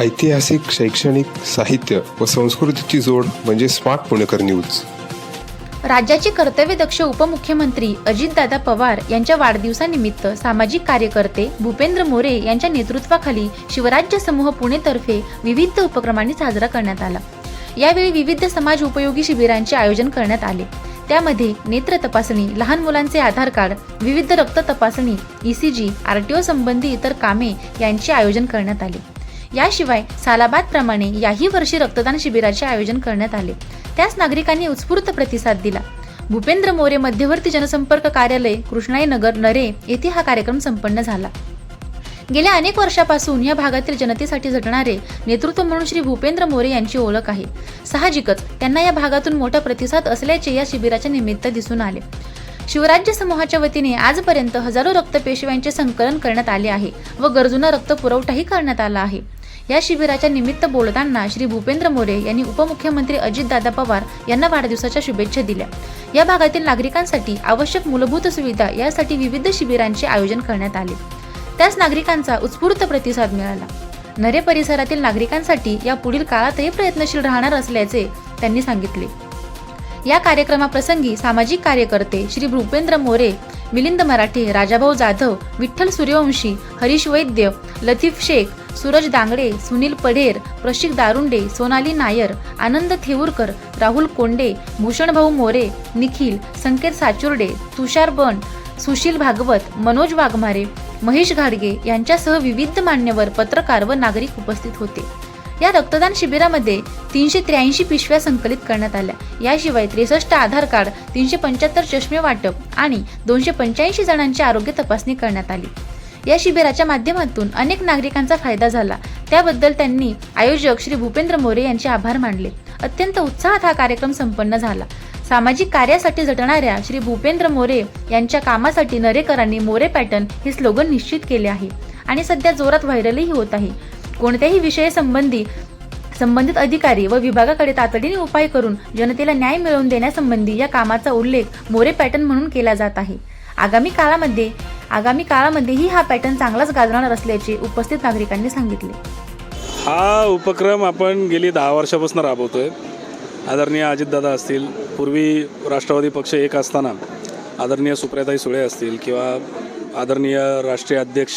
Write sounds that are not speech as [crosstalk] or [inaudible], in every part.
ऐतिहासिक शैक्षणिक साहित्य व संस्कृतीची जोड म्हणजे स्मार्ट पुणेकर न्यूज. राज्याचे कर्तव्यदक्ष उपमुख्यमंत्री अजितदादा पवार यांच्या वाढदिवसानिमित्त सामाजिक कार्यकर्ते भूपेंद्र मोरे यांच्या नेतृत्वाखाली शिवराज्य समूह पुणेतर्फे विविध उपक्रमांनी साजरा करण्यात आला. यावेळी विविध समाज उपयोगी शिबिरांचे आयोजन करण्यात आले. त्यामध्ये नेत्र तपासणी लहान मुलांचे आधार कार्ड विविध रक्त तपासणी ईसीजी आरटीओ संबंधी इतर कामे यांचे आयोजन करण्यात आले. याशिवाय सालाबादप्रमाणे याही वर्षी रक्तदान शिबिराचे आयोजन करण्यात आले. त्यास नागरिकांनी उत्स्फूर्त प्रतिसाद दिला. भूपेंद्र मोरे मध्यवर्ती जनसंपर्क कार्यालय कृष्णाई नगर नरे येथे हा कार्यक्रम संपन्न झाला. गेल्या अनेक वर्षापासून या भागातील जनतेसाठी झटणारे नेतृत्व म्हणून श्री भूपेंद्र मोरे यांची ओळख आहे. साहजिकच त्यांना या भागातून मोठा प्रतिसाद असल्याचे या शिबिराच्या निमित्त दिसून आले. शिवराज्य समूहाच्या वतीने आजपर्यंत हजारो रक्तपेशव्यांचे संकलन करण्यात आले आहे व गरजूंना रक्त पुरवठाही करण्यात आला आहे. या शिबिराच्या निमित्त बोलताना श्री भूपेंद्र मोरे यांनी उपमुख्यमंत्री अजितदादा पवार यांना वाढदिवसाच्या शुभेच्छा दिल्या. या भागातील नागरिकांसाठी आवश्यक मूलभूत सुविधा यासाठी विविध शिबिरांचे आयोजन करण्यात आले. त्यास नागरिकांचा उत्स्फूर्त प्रतिसाद मिळाला. नरे परिसरातील नागरिकांसाठी या पुढील काळातही प्रयत्नशील राहणार असल्याचे त्यांनी सांगितले. या कार्यक्रमाप्रसंगी सामाजिक कार्यकर्ते श्री भूपेंद्र मोरे मिलिंद मराठे राजाभाऊ जाधव विठ्ठल सूर्यवंशी हरीश वैद्य लतीफ शेख सूरज दांगडे सुनील पढेर प्रशिक दारुंडे सोनाली नायर आनंद थेऊरकर राहुल कोंडे भूषणभाऊ मोरे निखिल संकेत साचुर्डे तुषार बन सुशील भागवत मनोज वाघमारे महेश घाडगे यांच्यासह विविध मान्यवर पत्रकार व नागरिक उपस्थित होते. या रक्तदान शिबिरामध्ये तीनशे त्र्याऐंशी पिशव्या संकलित करण्यात आल्या. याशिवाय त्रेसष्ट आधार कार्ड तीनशे पंच्याहत्तर चष्मे वाटप आणि दोनशे पंच्याऐंशी जणांची आरोग्य तपासणी करण्यात आली. या शिबिराच्या माध्यमातून अनेक नागरिकांचा फायदा झाला. त्याबद्दल त्यांनी आयोजक श्री भूपेंद्र मोरे यांचे आभार मानले. अत्यंत उत्साहात हा कार्यक्रम संपन्न झाला. सामाजिक कार्यासाठी झटणाऱ्या श्री भूपेंद्र मोरे यांच्या कामासाठी नरेकरांनी मोरे पॅटर्न हे स्लोगन निश्चित केले आहे. आणि सध्या जोरात व्हायरलही होत आहे. कोणत्याही विषयासंबंधी संबंधित अधिकारी व विभागाकडे तातडीने उपाय करून जनतेला न्याय मिळवून देण्यासंबंधी या कामाचा उल्लेख मोरे पॅटर्न म्हणून केला जात आहे. आगामी काळामध्ये आगामी काळामध्येही हा पॅटर्न चांगलाच गाजणार असल्याचे उपस्थित नागरिकांनी सांगितले. हा उपक्रम आपण गेली दहा वर्षापासून राबवतोय. आदरणीय अजितदादा असतील पूर्वी राष्ट्रवादी पक्ष एक असताना आदरणीय सुप्रियाताई सुळे असतील किंवा आदरणीय राष्ट्रीय अध्यक्ष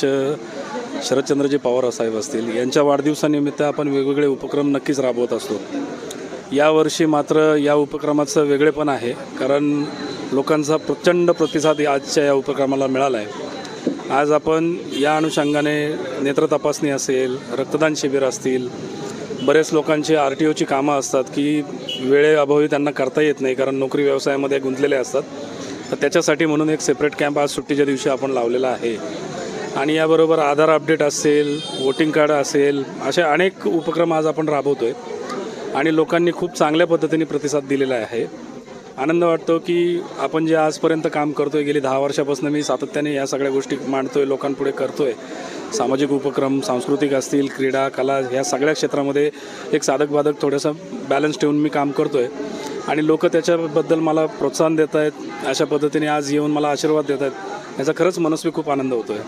शरदचंद्रजी पवार साहेब असतील यांच्या वाढदिवसानिमित्त आपण वेगवेगळे उपक्रम नक्कीच राबवत असतो. यावर्षी मात्र या उपक्रमाचं वेगळेपण आहे कारण लोकांचा प्रचंड प्रतिसाद आजच्या या उपक्रमाला मिळाला आहे आज आपण या अनुषंगाने नेत्र तपासणी असेल रक्तदान शिबिर असतील बरेच लोकांची आर टी ओची कामं असतात की वेळेअभावी त्यांना करता येत नाही कारण नोकरी व्यवसायामध्ये गुंतलेले असतात. तर त्याच्यासाठी म्हणून एक सेपरेट कॅम्प आज सुट्टीच्या दिवशी आपण लावलेला आहे. आणि याबरोबर आधार अपडेट असेल वोटिंग कार्ड असेल असे अनेक उपक्रम आज आपण राबवतो आहे आणि लोकांनी खूप चांगल्या पद्धतीने प्रतिसाद दिलेला आहे. आनंद वाटतो की आपण जे आजपर्यंत काम करतो आहे गेली दहा वर्षापासून मी सातत्याने या सगळ्या गोष्टी मांडतो आहे लोकांपुढे करतो आहे सामाजिक उपक्रम सांस्कृतिक असतील क्रीडा कला ह्या सगळ्या क्षेत्रामध्ये एक साधक बाधक थोडंसं बॅलन्स ठेवून मी काम करतो आहे आणि लोक त्याच्याबद्दल मला प्रोत्साहन देत आहेत अशा पद्धतीने आज येऊन मला आशीर्वाद देत आहेत याचा खरंच मनस्वी खूप आनंद होतो आहे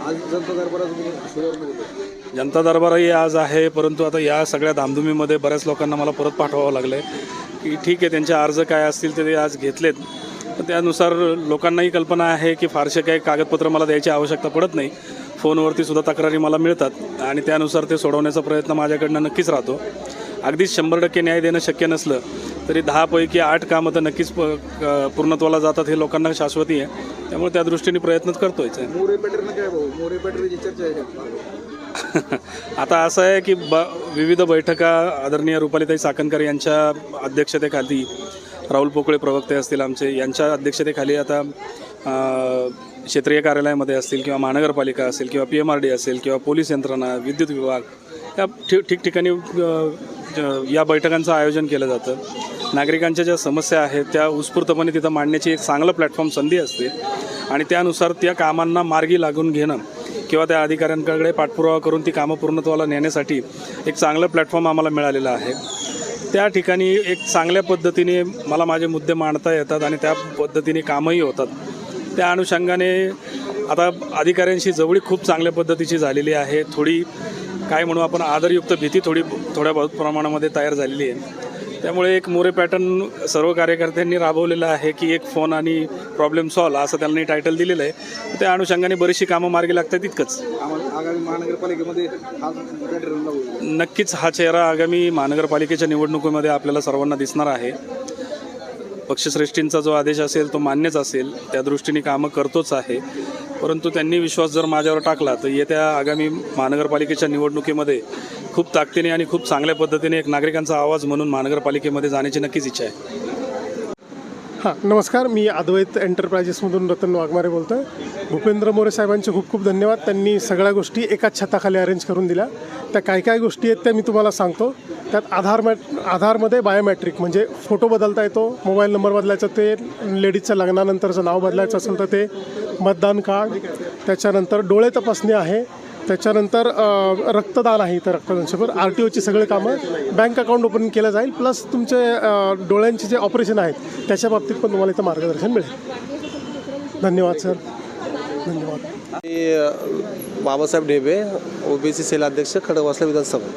जनता दरबारही आज आहे परंतु आता या सगळ्या धामधुमीमध्ये बऱ्याच लोकांना मला परत पाठवावं लागलं आहे की ठीक आहे त्यांचे अर्ज काय असतील ते ते आज घेतलेत. पण त्यानुसार लोकांनाही कल्पना आहे की फारसे काही कागदपत्र मला द्यायची आवश्यकता पडत नाही. फोनवरती सुद्धा तक्रारी मला मिळतात आणि त्यानुसार ते सोडवण्याचा प्रयत्न माझ्याकडनं नक्कीच राहतो. अगदीच शंभर टक्के न्याय देणं शक्य नसलं तरी दहापैकी आठ कामं तर नक्कीच प पूर्णत्वाला जातात हे लोकांना शाश्वती आहे. त्यामुळे त्या दृष्टीने प्रयत्नच करतोयच मोरे मोरे आहे [laughs] आता असं आहे की ब विविध बैठका आदरणीय रुपालीताई साकणकर यांच्या अध्यक्षतेखाली राहुल पोकळे प्रवक्ते असतील आमचे यांच्या अध्यक्षतेखाली आता क्षेत्रीय कार्यालयामध्ये असतील किंवा महानगरपालिका असेल किंवा पी एम आर डी असेल किंवा पोलीस यंत्रणा विद्युत विभाग या ठि ठिकठिकाणी या बैठकांचं आयोजन केलं जातं. नागरिकांच्या ज्या समस्या आहेत त्या उत्स्फूर्तपणे तिथं मांडण्याची एक चांगलं प्लॅटफॉर्म संधी असते. आणि त्यानुसार त्या कामांना मार्गी लागून घेणं किंवा त्या अधिकाऱ्यांकडे पाठपुरावा करून ती कामं पूर्णत्वाला नेण्यासाठी एक चांगलं प्लॅटफॉर्म आम्हाला मिळालेलं आहे. त्या ठिकाणी एक चांगल्या पद्धतीने मला माझे मुद्दे मांडता येतात आणि त्या पद्धतीने कामही होतात. त्या अनुषंगाने आता अधिकाऱ्यांशी जवळीक खूप चांगल्या पद्धतीची झालेली आहे. थोडी काय म्हणू आपण आदरयुक्त भीती थोडी थोड्या बहुत प्रमाणामध्ये तयार झालेली आहे. त्यामुळे एक मोरे पॅटर्न सर्व कार्यकर्त्यांनी राबवलेलं आहे की एक फोन आणि प्रॉब्लेम सॉल्व असं त्यांनी टायटल दिलेलं आहे. त्या अनुषंगाने बरीचशी कामं मार्गी लागतात तितकंच आगामी महानगरपालिकेमध्ये नक्कीच हा चेहरा आगामी महानगरपालिकेच्या निवडणुकीमध्ये आपल्याला सर्वांना दिसणार आहे. पक्षश्रेष्ठींचा जो आदेश असेल तो मान्यच असेल. त्या दृष्टीने कामं करतोच आहे. परंतु त्यांनी विश्वास जर माझ्यावर टाकला तर येत्या आगामी महानगरपालिकेच्या निवडणुकीमध्ये खूप ताकदीने आणि खूप चांगल्या पद्धतीने एक नागरिकांचा आवाज म्हणून महानगरपालिकेमध्ये जाण्याची नक्कीच इच्छा आहे. हां नमस्कार. मी अद्वैत एंटरप्राइजेसमधून रतन वाघमारे बोलतो आहे भूपेंद्र मोरे साहेबांचे खूप खूप धन्यवाद. त्यांनी सगळ्या गोष्टी एकाच छताखाली अरेंज करून दिल्या. त्या काय काय गोष्टी आहेत त्या मी तुम्हाला सांगतो. त्यात आधार मॅट आधारमध्ये बायोमॅट्रिक म्हणजे फोटो बदलता येतो मोबाईल नंबर बदलायचा ते लेडीजच्या लग्नानंतरचं नाव बदलायचं असेल तर ते मतदान कार्ड त्याच्यानंतर डोळे तपासणी आहे. त्याच्यानंतर रक्तदान आहे इथं रक्तदान शिबिर आर टी ओची सगळे कामं बँक अकाउंट ओपन केलं जाईल प्लस तुमचे डोळ्यांचे जे ऑपरेशन आहेत त्याच्या बाबतीत पण तुम्हाला इथं मार्गदर्शन मिळेल. धन्यवाद सर धन्यवाद. मी बाबासाहेब ढेबे ओबीसी सेल अध्यक्ष खडकवासला विधानसभा.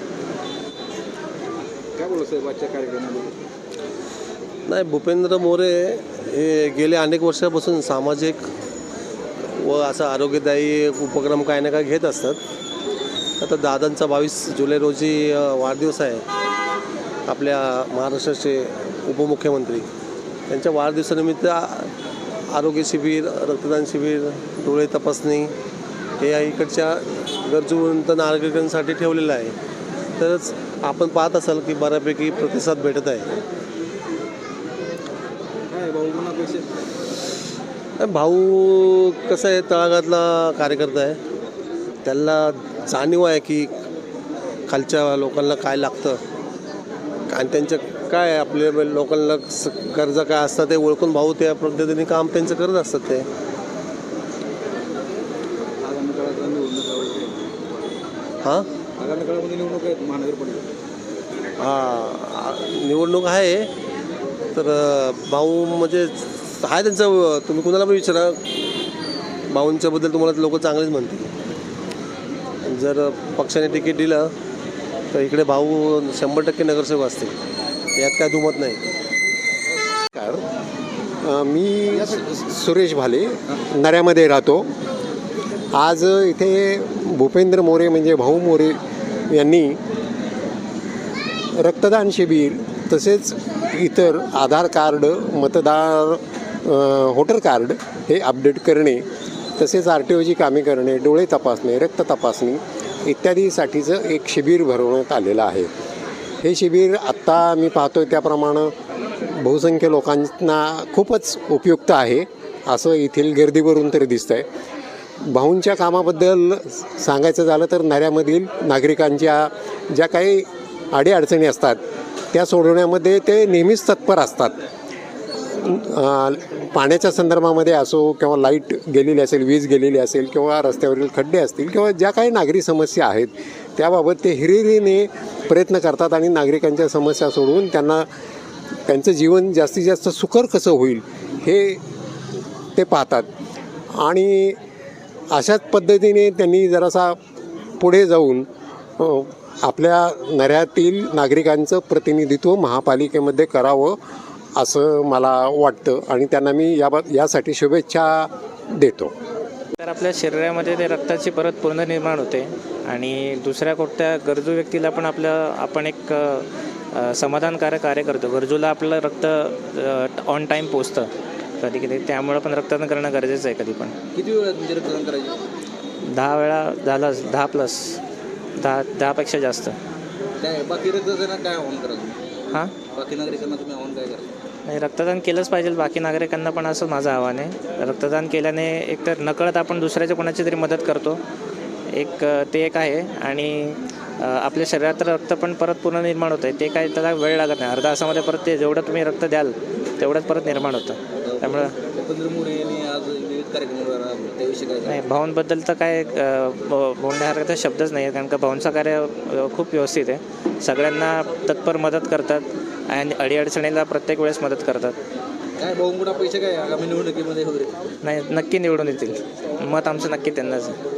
काय बोलू साहेब आजच्या कार्यक्रमामध्ये? नाही भूपेंद्र मोरे हे गेले अनेक वर्षापासून सामाजिक व असा आरोग्यदायी उपक्रम काय ना काय घेत असतात. आता दादांचा बावीस जुलै रोजी वाढदिवस आहे. आपल्या महाराष्ट्राचे उपमुख्यमंत्री. त्यांच्या वाढदिवसानिमित्त आरोग्य शिबिर रक्तदान शिबिर डोळे तपासणी हे या इकडच्या गरजूवंत नागरिकांसाठी ठेवलेलं आहे. तरच आपण पाहत असाल की बऱ्यापैकी प्रतिसाद भेटत आहे. भाऊ कसं आहे तळागातला कार्यकर्ता आहे. त्याला जाणीव आहे की खालच्या लोकांना काय लागतं. आणि त्यांचं काय आपल्या लोकांना गरजा काय असतात ते ओळखून भाऊ त्या पद्धतीने काम त्यांचं करत असतात ते. हां? निवडणूक आहेत महानगरपालिका. हां निवडणूक आहे तर भाऊ म्हणजे आहे त्यांचं तुम्ही कुणाला पण विचारा. भाऊंच्याबद्दल तुम्हाला लोक चांगलेच म्हणतील. जर पक्षाने तिकीट दिलं तर इकडे भाऊ शंभर टक्के नगरसेवक असतील. यात काय दुमत नाही. नमस्कार. मी सुरेश भाले नऱ्यामध्ये राहतो. आज इथे भूपेंद्र मोरे म्हणजे भाऊ मोरे यांनी रक्तदान शिबिर तसेच इतर आधार कार्ड मतदार व्होटर कार्ड हे अपडेट करणे तसेच आर टी ओची कामे करणे डोळे तपासणे रक्त तपासणी इत्यादीसाठीचं एक शिबिर भरवण्यात आलेलं आहे. हे शिबिर आत्ता मी पाहतो आहे त्याप्रमाणे बहुसंख्य लोकांना खूपच उपयुक्त आहे असं येथील गर्दीवरून तरी दिसतं आहे भाऊंच्या कामाबद्दल सांगायचं झालं तर नऱ्यामधील नागरिकांच्या ज्या काही अडीअडचणी असतात त्या सोडवण्यामध्ये ते नेहमीच तत्पर असतात. पाण्याच्या संदर्भामध्ये असो किंवा लाइट गेलेली असेल वीज गेलेली असेल किंवा रस्त्यावरील खड्डे असतील किंवा ज्या काही नागरी समस्या आहेत त्याबाबत ते हिरिरीने प्रयत्न करतात आणि नागरिकांच्या समस्या सोडवून त्यांना त्यांचं जीवन जास्तीत जास्त सुकर कसं होईल हे ते पाहतात. आणि अशाच पद्धतीने त्यांनी जरासा पुढे जाऊन आपल्या नऱ्यातील नागरिकांचं प्रतिनिधित्व महापालिकेमध्ये करावं असं मला वाटतं आणि त्यांना मी या यासाठी शुभेच्छा देतो. तर आपल्या शरीरामध्ये ते रक्ताची परत पुनर्निर्माण होते आणि दुसऱ्या कोणत्या गरजू व्यक्तीला पण आपलं आपण एक समाधानकारक कार्य करतो. गरजूला आपलं रक्त ऑन टाईम पोचतं कधी कधी. त्यामुळं पण रक्तदान करणं गरजेचं आहे कधी पण. किती वेळ तुमचे रक्तदान करायचे? दहा वेळा झालं दहा प्लस दहा दहापेक्षा जास्त. काय बाकी रक्तदाना काय आव्हान करा तुम्ही? हां? बाकी नागरिकांना तुम्ही आव्हान काय करा? नाही रक्तदान केलंच पाहिजे बाकी नागरिकांना पण असं माझं आव्हान आहे. रक्तदान केल्याने एकतर नकळत आपण दुसऱ्याच्या कोणाची तरी मदत करतो. एक ते एक आहे आणि आपल्या शरीरात रक्त पण परत पुनर्निर्माण होतं आहे ते काय त्याला वेळ लागत नाही. अर्धा तासामध्ये परत ते जेवढं तुम्ही रक्त द्याल तेवढंच परत निर्माण होतं. त्यामुळं नाही भाऊंबद्दल तर काय बोलण्यासारखं शब्दच नाही आहे. कारण का भाऊंचं कार्य खूप व्यवस्थित आहे. सगळ्यांना तत्पर मदत करतात. आणि अडीअडचणीला प्रत्येक वेळेस मदत करतात. काय भाऊ पैसे काय आगामी निवडणुकीमध्ये वगैरे? नाही नक्की निवडून येतील. मत आमचं नक्की त्यांनाच आहे.